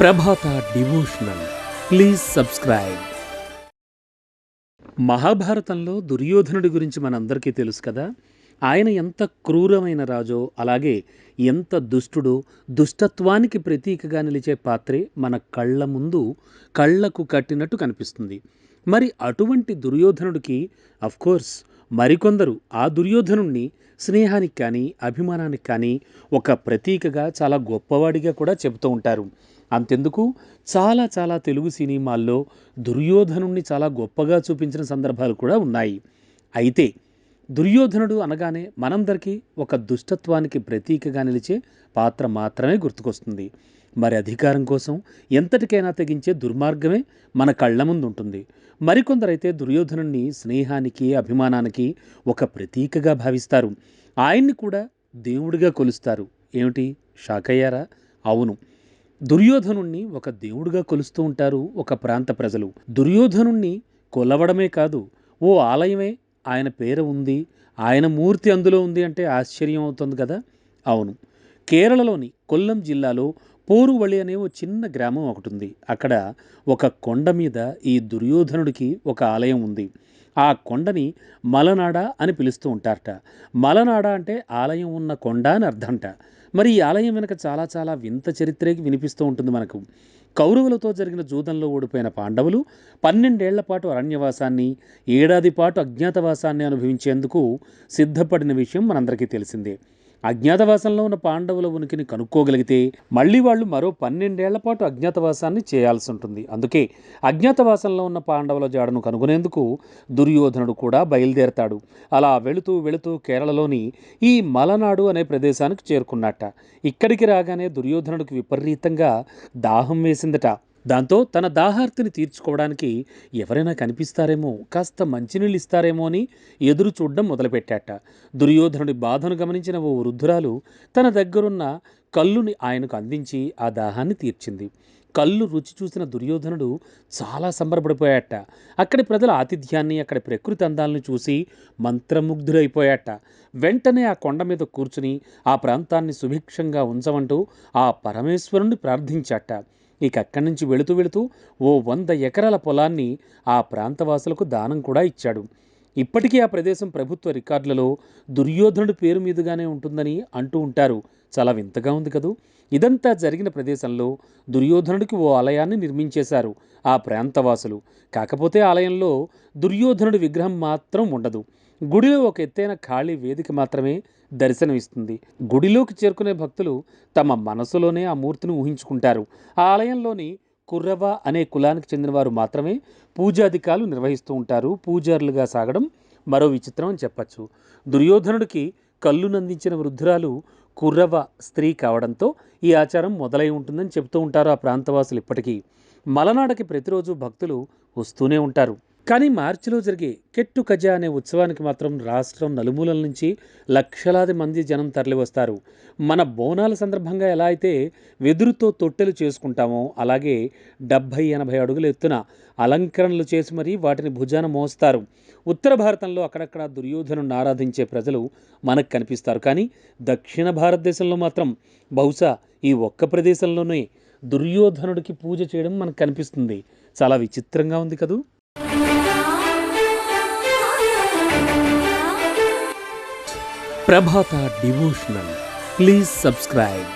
Prabhata devotional please subscribe మహాభారతంలో దుర్యోధనుడి గురించి మనందరికీ తెలుసు కదా? ఆయన ఎంత క్రూరమైన రాజో అలాగే ఎంత దుష్టుడో దుష్టత్వానికి ప్రతీకగా నిలిచే పాత్రే మన కళ్ళ ముందు కళ్ళకు కట్టినట్టు కనిపిస్తుంది. మరి అటువంటి దుర్యోధనుడికి కోర్స్ మరికొందరు ఆ దుర్యోధనుణ్ణి స్నేహానికి కానీ అభిమానానికి కానీ ఒక ప్రతీకగా చాలా గొప్పవాడిగా కూడా చెబుతూ ఉంటారు. అంతెందుకు? చాలా చాలా తెలుగు సినిమాల్లో దుర్యోధనుణ్ణి చాలా గొప్పగా చూపించిన సందర్భాలు కూడా ఉన్నాయి. అయితే దుర్యోధనుడు అనగానే మనందరికీ ఒక దుష్టత్వానికి ప్రతీకగా నిలిచే పాత్ర మాత్రమే గుర్తుకొస్తుంది. మరి అధికారం కోసం ఎంతటికైనా తెగించే దుర్మార్గమే మన కళ్ళ ముందు ఉంటుంది మరికొందరైతే దుర్యోధనుణ్ణి స్నేహానికి అభిమానానికి ఒక ప్రతీకగా భావిస్తారు. ఆయన్ని కూడా దేవుడిగా కొలుస్తారు. ఏమిటి? షాక్ అయ్యారా? అవును. దుర్యోధనుణ్ణి ఒక దేవుడుగా కొలుస్తూ ఉంటారు ఒక ప్రాంత ప్రజలు. దుర్యోధనుణ్ణి కొలవడమే కాదు ఓ ఆలయమే ఆయన పేరు ఉంది ఆయన మూర్తి అందులో ఉంది అంటే ఆశ్చర్యం అవుతుంది కదా? అవును. కేరళలోని కొల్లం జిల్లాలో పోరువళి అనే ఓ చిన్న గ్రామం ఒకటి ఉంది అక్కడ ఒక కొండ మీద ఈ దుర్యోధనుడికి ఒక ఆలయం ఉంది. ఆ కొండని మలనాడ అని పిలుస్తూ ఉంటారట. మలనాడ అంటే ఆలయం ఉన్న కొండ అని అర్థంట. మరి ఈ ఆలయం వెనుక చాలా చాలా వింత చరిత్రకి వినిపిస్తూ ఉంటుంది మనకు. కౌరవులతో జరిగిన జూదంలో ఓడిపోయిన పాండవులు పన్నెండేళ్ళ పాటు అరణ్యవాసాన్ని ఏడాది పాటు అజ్ఞాతవాసాన్ని అనుభవించేందుకు సిద్ధపడిన విషయం మనందరికీ తెలిసిందే. అజ్ఞాతవాసంలో ఉన్న పాండవుల ఉనికిని కనుక్కోగలిగితే మళ్ళీ వాళ్ళు మరో పన్నెండేళ్ళ పాటు అజ్ఞాతవాసాన్ని చేయాల్సి ఉంటుంది. అందుకే అజ్ఞాతవాసంలో ఉన్న పాండవుల జాడను కనుగొనేందుకు దుర్యోధనుడు కూడా బయలుదేరతాడు. అలా వెళుతూ వెళుతూ కేరళలోని ఈ మలనాడు అనే ప్రదేశానికి చేరుకున్నట్ట. ఇక్కడికి రాగానే దుర్యోధనుడికి విపరీతంగా దాహం వేసిందట. దాంతో తన దాహార్తిని తీర్చుకోవడానికి ఎవరైనా కనిపిస్తారేమో కాస్త మంచినీళ్ళు ఇస్తారేమో అని ఎదురు చూడడం మొదలుపెట్టాట. దుర్యోధనుడి బాధను గమనించిన ఓ వృద్ధురాలు తన దగ్గరున్న కల్లుని ఆయనకు అందించి ఆ దాహాన్ని తీర్చింది. కళ్ళు రుచి చూసిన దుర్యోధనుడు చాలా సంబరపడిపోయాట. అక్కడి ప్రజల ఆతిథ్యాన్ని అక్కడి ప్రకృతి అందాలను చూసి మంత్రముగ్ధుడైపోయాట. వెంటనే ఆ కొండ మీద కూర్చుని ఆ ప్రాంతాన్ని సుభిక్షంగా ఉంచమంటూ ఆ పరమేశ్వరుణ్ణి ప్రార్థించాట. ఇక అక్కడి నుంచి వెళుతూ వెళుతూ ఓ వంద ఎకరాల పొలాన్ని ఆ ప్రాంతవాసులకు దానం కూడా ఇచ్చాడు. ఇప్పటికీ ఆ ప్రదేశం ప్రభుత్వ రికార్డులలో దుర్యోధనుడి పేరు మీదుగానే ఉంటుందని అంటూ ఉంటారు. చాలా వింతగా ఉంది కదూ? ఇదంతా జరిగిన ప్రదేశంలో దుర్యోధనుడికి ఓ ఆలయాన్ని నిర్మించేశారు ఆ ప్రాంతవాసులు. కాకపోతే ఆలయంలో దుర్యోధనుడి విగ్రహం మాత్రం ఉండదు. గుడిలో ఒక ఎత్తైన ఖాళీ వేదిక మాత్రమే దర్శనమిస్తుంది. గుడిలోకి చేరుకునే భక్తులు తమ మనసులోనే ఆ మూర్తిని ఊహించుకుంటారు. ఆ ఆలయంలోని కుర్రవ అనే కులానికి చెందినవారు మాత్రమే పూజాధికారులు నిర్వహిస్తూ ఉంటారు. పూజారులుగా సాగడం మరో విచిత్రం అని చెప్పచ్చు. దుర్యోధనుడికి కళ్ళునందించిన వృద్ధురాలు కుర్రవ స్త్రీ కావడంతో ఈ ఆచారం మొదలై ఉంటుందని చెబుతూ ఉంటారు ఆ ప్రాంతవాసులు ఇప్పటికీ. మలనాడకి ప్రతిరోజు భక్తులు వస్తూనే ఉంటారు. కానీ మార్చిలో జరిగే కెట్టు కజ అనే ఉత్సవానికి మాత్రం రాష్ట్రం నలుమూలల నుంచి లక్షలాది మంది జనం తరలివస్తారు. మన బోనాల సందర్భంగా ఎలా అయితే వెదురుతో తొట్టెలు చేసుకుంటామో అలాగే డెబ్భై ఎనభై అడుగుల ఎత్తున అలంకరణలు చేసి మరీ వాటిని భుజాన మోస్తారు. ఉత్తర భారతంలో అక్కడక్కడ దుర్యోధను ఆరాధించే ప్రజలు మనకు కనిపిస్తారు. కానీ దక్షిణ భారతదేశంలో మాత్రం బహుశా ఈ ఒక్క ప్రదేశంలోనే దుర్యోధనుడికి పూజ చేయడం మనకు కనిపిస్తుంది. చాలా విచిత్రంగా ఉంది కదూ? ప్రభాత డివోషనల్ ప్లీజ్ సబ్స్క్రైబ్